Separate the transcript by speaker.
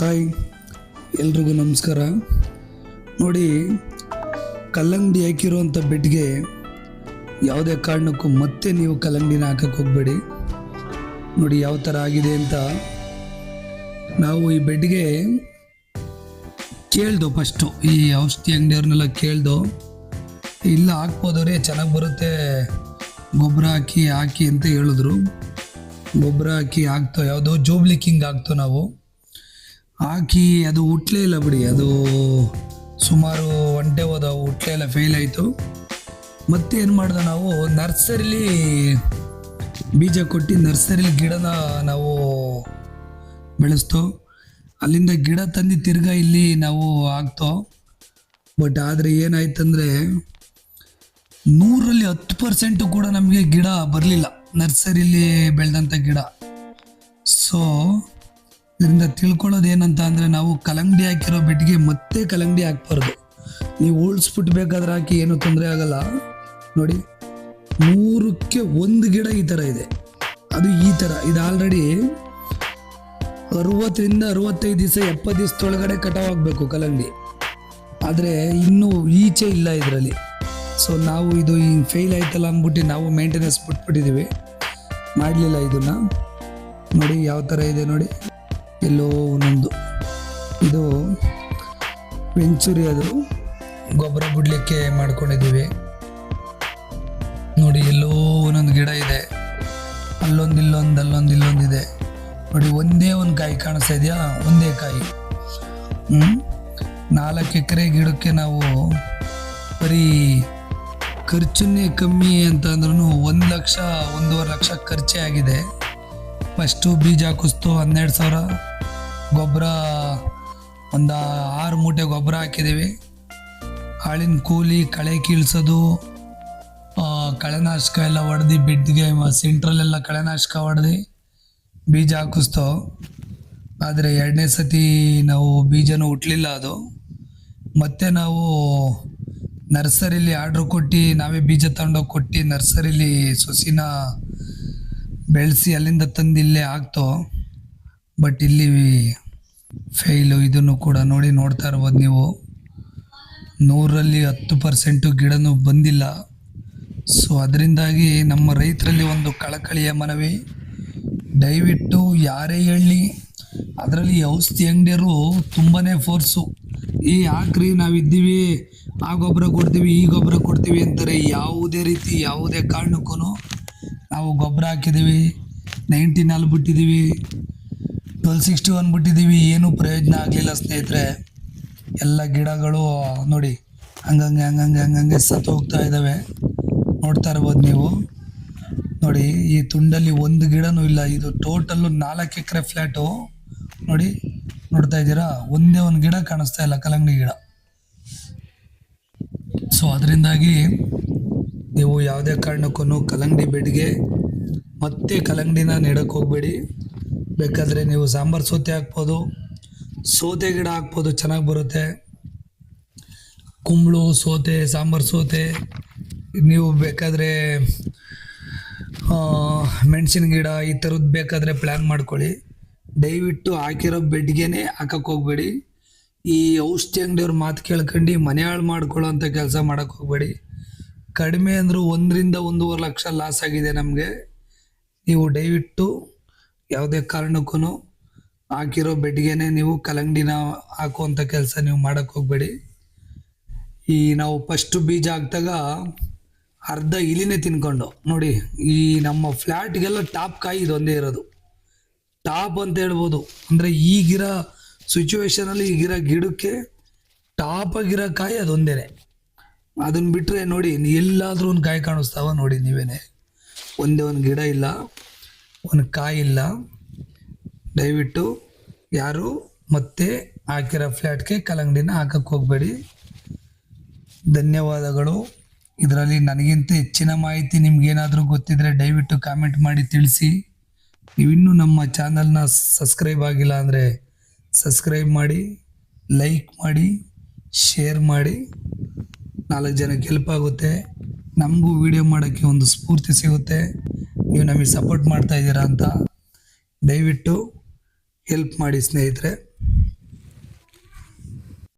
Speaker 1: Hi, ಎಲ್ರಿಗೂ ನಮಸ್ಕಾರ. ನೋಡಿ, ಕಲ್ಲಂಗಡಿ ಹಾಕಿರುವಂಥ ಬೆಡ್ಗೆ ಯಾವುದೇ ಕಾರಣಕ್ಕೂ ಮತ್ತೆ ನೀವು ಕಲ್ಲಂಗಡಿನ ಹಾಕಕ್ಕೆ ಹೋಗಬೇಡಿ. ನೋಡಿ ಯಾವ ಥರ ಆಗಿದೆ ಅಂತ. ನಾವು ಈ ಬೆಡ್ಗೆ ಕೇಳ್ದು ಫಸ್ಟು ಈ ಔಷಧಿ ಅಂಗಡಿಯವ್ರನ್ನೆಲ್ಲ ಕೇಳ್ದು. ಇಲ್ಲ ಹಾಕ್ಬೋದವ್ರೆ ಚೆನ್ನಾಗಿ ಬರುತ್ತೆ. ಗೊಬ್ಬರ ಹಾಕಿ ಹಾಕಿ ಅಂತ ಹೇಳಿದ್ರು. ಗೊಬ್ಬರ ಹಾಕಿ, ಹಾಕ್ತೋ, ಯಾವುದೋ ಜೋಬ್ಲಿ ಕಿಂಗ್ ಹಾಕ್ತೋ ನಾವು. ಹಾಕಿ ಅದು ಹುಟ್ಲೇ ಇಲ್ಲ ಬಿಡಿ. ಅದು ಸುಮಾರು ಒಂಟೆ ಹೋದ ಹುಟ್ಲೇ ಇಲ್ಲ ಫೇಲ್ ಆಯಿತು. ಮತ್ತೆ ಏನು ಮಾಡ್ದೆ ನಾವು, ನರ್ಸರಿಲಿ ಬೀಜ ಕೊಟ್ಟು ನರ್ಸರಿಲಿ ಗಿಡನ ನಾವು ಬೆಳೆಸ್ತು. ಅಲ್ಲಿಂದ ಗಿಡ ತಂದು ತಿರ್ಗಾ ಇಲ್ಲಿ ನಾವು ಹಾಕ್ತೋ. ಬಟ್ ಆದರೆ ಏನಾಯ್ತಂದರೆ ನೂರಲ್ಲಿ ಹತ್ತು ಪರ್ಸೆಂಟು ಕೂಡ ನಮಗೆ ಗಿಡ ಬರಲಿಲ್ಲ. ನರ್ಸರಿಲಿ ಬೆಳೆದಂಥ ಗಿಡ. ಸೊ ಇದರಿಂದ ತಿಳ್ಕೊಳ್ಳೋದು ಏನಂತ ಅಂದರೆ ನಾವು ಕಲಂಗಡಿ ಹಾಕಿರೋ ಬೆಟ್ಟಿಗೆ ಮತ್ತೆ ಕಲಂಗಡಿ ಹಾಕ್ಬಾರ್ದು. ನೀವು ಉಳಿಸ್ಬಿಟ್ಟು ಬೇಕಾದ್ರೆ ಹಾಕಿ, ಏನು ತೊಂದರೆ ಆಗಲ್ಲ. ನೋಡಿ ನೂರಕ್ಕೆ ಒಂದು ಗಿಡ ಈ ಥರ ಇದೆ. ಅದು ಈ ಥರ ಇದು ಆಲ್ರೆಡಿ ಅರವತ್ತರಿಂದ ಅರವತ್ತೈದು ದಿವಸ, ಎಪ್ಪತ್ತು ದಿವಸದೊಳಗಡೆ ಕಟಾವ್ ಆಗಬೇಕು ಕಲಂಗಡಿ. ಆದರೆ ಇನ್ನೂ ಈಚೆ ಇಲ್ಲ ಇದರಲ್ಲಿ. ಸೊ ನಾವು ಇದು ಈ ಫೇಲ್ ಆಯ್ತಲ್ಲ ಅಂದ್ಬಿಟ್ಟು ನಾವು ಮೇಂಟೆನೆನ್ಸ್ ಬಿಟ್ಬಿಟ್ಟಿದ್ದೀವಿ. ಮಾಡಲಿಲ್ಲ ಇದನ್ನು. ನೋಡಿ, ಯಾವ ಥರ ಇದೆ ನೋಡಿ. ಎಲ್ಲೋ ಒಂದೊಂದು ಇದು ವೆಂಚೂರಿ ಅದು. ಗೊಬ್ಬರ ಬಿಡಲಿಕ್ಕೆ ಮಾಡ್ಕೊಂಡಿದ್ದೀವಿ. ನೋಡಿ, ಎಲ್ಲೋ ಒಂದೊಂದು ಗಿಡ ಇದೆ. ಅಲ್ಲೊಂದು ಇಲ್ಲೊಂದು ಅಲ್ಲೊಂದು ಇಲ್ಲೊಂದು ಇದೆ. ನೋಡಿ, ಒಂದೇ ಒಂದು ಕಾಯಿ ಕಾಣಿಸ್ತಾ ಇದೆಯಾ? ಒಂದೇ ಕಾಯಿ. ಹ್ಞೂ ನಾಲ್ಕು ಎಕರೆ ಗಿಡಕ್ಕೆ ನಾವು ಬರೀ ಖರ್ಚನ್ನೇ ಕಮ್ಮಿ ಅಂತ ಅಂದ್ರೂ ಒಂದು ಲಕ್ಷ, ಒಂದೂವರೆ ಲಕ್ಷ ಖರ್ಚೇ ಆಗಿದೆ. ಫಸ್ಟು ಬೀಜ ಕುಸ್ತು ಹನ್ನೆರಡು ಸಾವಿರ ಗೊಬ್ಬರ, ಒಂದು ಆರು ಮೂಟೆ ಗೊಬ್ಬರ ಹಾಕಿದ್ದೀವಿ ಆಳಿನ ಕೂಲಿ, ಕಳೆ ಕೀಳ್ಸೋದು ಕಳೆನಾಶಕ ಎಲ್ಲ ಹೊಡೆದು ಬೆಡ್ಗೆ ಸೆಂಟ್ರಲ್ಲೆಲ್ಲ ಕಳೆನಾಶಕ ಹೊಡೆದು ಬೀಜ ಹಾಕಿಸ್ತು. ಆದರೆ ಎರಡನೇ ಸತಿ ನಾವು ಬೀಜನೂ ಹುಟ್ಟಲಿಲ್ಲ ಅದು. ಮತ್ತೆ ನಾವು ನರ್ಸರಿಲಿ ಆರ್ಡ್ರ್ ಕೊಟ್ಟು ನಾವೇ ಬೀಜ ತಗೊಂಡೋಗಿ ಕೊಟ್ಟು ನರ್ಸರಿಲಿ ಸೊಸಿನ ಬೆಳೆಸಿ ಅಲ್ಲಿಂದ ತಂದು ಇಲ್ಲೇ ಆಗ್ತೋ ಬಟ್ ಇಲ್ಲಿ ಫೇಲು ಇದನ್ನು ಕೂಡ ನೋಡಿ ನೋಡ್ತಾ ಇರ್ಬೋದು ನೀವು. ನೂರಲ್ಲಿ ಹತ್ತು ಪರ್ಸೆಂಟು ಗಿಡನೂ ಬಂದಿಲ್ಲ. ಸೊ ಅದರಿಂದಾಗಿ ನಮ್ಮ ರೈತರಲ್ಲಿ ಒಂದು ಕಳಕಳಿಯ ಮನವಿ. ದಯವಿಟ್ಟು ಯಾರೇ ಹೇಳಿ, ಅದರಲ್ಲಿ ಔಷಧಿ ಅಂಗಡಿಯರು ತುಂಬಾ ಫೋರ್ಸು ಈ ಹಾಕ್ರಿ, ನಾವಿದ್ದೀವಿ. ಆ ಗೊಬ್ಬರ ಕೊಡ್ತೀವಿ, ಈ ಗೊಬ್ಬರ ಕೊಡ್ತೀವಿ ಅಂತಾರೆ. ಯಾವುದೇ ರೀತಿ, ಯಾವುದೇ ಕಾರಣಕ್ಕೂ. ನಾವು ಗೊಬ್ಬರ ಹಾಕಿದ್ದೀವಿ ನೈಂಟಿ ನಾಲ್ ಬಿಟ್ಟಿದ್ದೀವಿ ಟ್ವೆಲ್ ಸಿಕ್ಸ್ಟಿ ಒನ್ ಬಿಟ್ಟಿದ್ದೀವಿ, ಏನೂ ಪ್ರಯೋಜನ ಆಗಲಿಲ್ಲ ಸ್ನೇಹಿತರೆ. ಎಲ್ಲ ಗಿಡಗಳು ನೋಡಿ, ಹಂಗಂಗೆ ಹಂಗಂಗೆ ಹಂಗಂಗೆ ಸತ್ತು ಹೋಗ್ತಾ ಇದ್ದಾವೆ. ನೋಡ್ತಾ ಇರ್ಬೋದು ನೀವು. ನೋಡಿ, ಈ ತುಂಡಲ್ಲಿ ಒಂದು ಗಿಡನೂ ಇಲ್ಲ, ಇದು ಟೋಟಲ್ಲು ನಾಲ್ಕು ಎಕರೆ ಫ್ಲ್ಯಾಟು ನೋಡಿ, ನೋಡ್ತಾ ಇದ್ದೀರಾ? ಒಂದೇ ಒಂದು ಗಿಡ ಕಾಣಿಸ್ತಾ ಇಲ್ಲ, ಕಲ್ಲಂಗಡಿ ಗಿಡ. ಸೊ ಅದರಿಂದಾಗಿ ನೀವು ಯಾವುದೇ ಕಾರಣಕ್ಕೂ ಕಲ್ಲಂಗಡಿ ಬೆಡ್ಗೆ ಮತ್ತೆ ಕಲ್ಲಂಗಡಿನ ನೆಡಕ್ಕೆ ಹೋಗಬೇಡಿ. ಬೇಕಾದರೆ ನೀವು ಸಾಂಬಾರು ಸೋತೆ ಹಾಕ್ಬೋದು, ಸೋತೆ ಗಿಡ ಹಾಕ್ಬೋದು, ಚೆನ್ನಾಗಿ ಬರುತ್ತೆ. ಕುಂಬಳು ಸೋತೆ, ಸಾಂಬಾರು ಸೋತೆ, ನೀವು ಬೇಕಾದರೆ ಮೆಣಸಿನ ಗಿಡ ಈ ಥರದ್ದು ಬೇಕಾದರೆ ಪ್ಲ್ಯಾನ್ ಮಾಡ್ಕೊಳ್ಳಿ. ದಯವಿಟ್ಟು ಹಾಕಿರೋ ಬೆಡ್ಗೆನೇ ಹಾಕಕ್ಕೆ ಹೋಗಬೇಡಿ. ಈ ಔಷಧಿ ಅಂಗಡಿಯವ್ರ ಮಾತು ಕೇಳ್ಕೊಂಡು ಮನೆ ಹಾಳು ಮಾಡ್ಕೊಳ್ಳೋ ಅಂಥ ಕೆಲಸ ಮಾಡೋಕ್ಕೆ ಹೋಗಬೇಡಿ. ಕಡಿಮೆ ಅಂದರೂ ಒಂದರಿಂದ ಒಂದೂವರೆ ಲಕ್ಷ ಲಾಸ್ ಆಗಿದೆ ನಮಗೆ. ನೀವು ದಯವಿಟ್ಟು ಯಾವುದೇ ಕಾರಣಕ್ಕೂ ಹಾಕಿರೋ ಬೆಡ್ಗೆನೆ ನೀವು ಕಲಂಗಡಿನ ಹಾಕುವಂಥ ಕೆಲಸ ನೀವು ಮಾಡೋಕ್ಕೆ ಹೋಗಬೇಡಿ. ಈ ನಾವು ಫಸ್ಟು ಬೀಜ ಹಾಕಿದಾಗ ಅರ್ಧ ಇಲಿನೇ ತಿನ್ಕೊಂಡು, ನೋಡಿ ಈ ನಮ್ಮ ಫ್ಲ್ಯಾಟ್ಗೆಲ್ಲ ಟಾಪ್ ಕಾಯಿ ಇದೊಂದೇ ಇರೋದು. ಟಾಪ್ ಅಂತ ಹೇಳ್ಬೋದು. ಅಂದರೆ ಈಗಿರೋ ಸಿಚುವೇಶನಲ್ಲಿ ಈಗಿರೋ ಗಿಡಕ್ಕೆ ಟಾಪ್ ಆಗಿರೋ ಕಾಯಿ ಅದೊಂದೇ ಅದನ್ನ ಬಿಟ್ಟರೆ ನೋಡಿ ಎಲ್ಲಾದರೂ ಒಂದು ಕಾಯಿ ಕಾಣಿಸ್ತಾವ ನೋಡಿ ನೀವೇನೆ. ಒಂದೇ ಒಂದು ಗಿಡ ಇಲ್ಲ, ಒಂದು ಕಾಯಿ ಇಲ್ಲ. ದಯವಿಟ್ಟು ಯಾರು ಮತ್ತೆ ಹಾಕಿರೋ ಫ್ಲ್ಯಾಟ್ಗೆ ಕಲ್ಲಂಗಡಿನ ಹಾಕಕ್ಕೆ ಹೋಗಬೇಡಿ. ಧನ್ಯವಾದಗಳು. ಇದರಲ್ಲಿ ನನಗಿಂತ ಹೆಚ್ಚಿನ ಮಾಹಿತಿ ನಿಮ್ಗೇನಾದರೂ ಗೊತ್ತಿದ್ರೆ ದಯವಿಟ್ಟು ಕಾಮೆಂಟ್ ಮಾಡಿ ತಿಳಿಸಿ. ನೀವಿನ್ನೂ ನಮ್ಮ ಚಾನಲ್ನ ಸಬ್ಸ್ಕ್ರೈಬ್ ಆಗಿಲ್ಲ ಅಂದರೆ ಸಬ್ಸ್ಕ್ರೈಬ್ ಮಾಡಿ ಲೈಕ್ ಮಾಡಿ ಶೇರ್ ಮಾಡಿ. ನಾಲ್ಕು ಜನಕ್ಕೆ ಹೆಲ್ಪ್ ಆಗುತ್ತೆ ನಮಗೂ ವಿಡಿಯೋ ಮಾಡೋಕ್ಕೆ ಒಂದು ಸ್ಫೂರ್ತಿ ಸಿಗುತ್ತೆ. ನೀವು ನಮಗೆ ಸಪೋರ್ಟ್ ಮಾಡ್ತಾ ಇದ್ದೀರಾ ಅಂತ ದಯವಿಟ್ಟು ಹೆಲ್ಪ್ ಮಾಡಿ ಸ್ನೇಹಿತರೆ.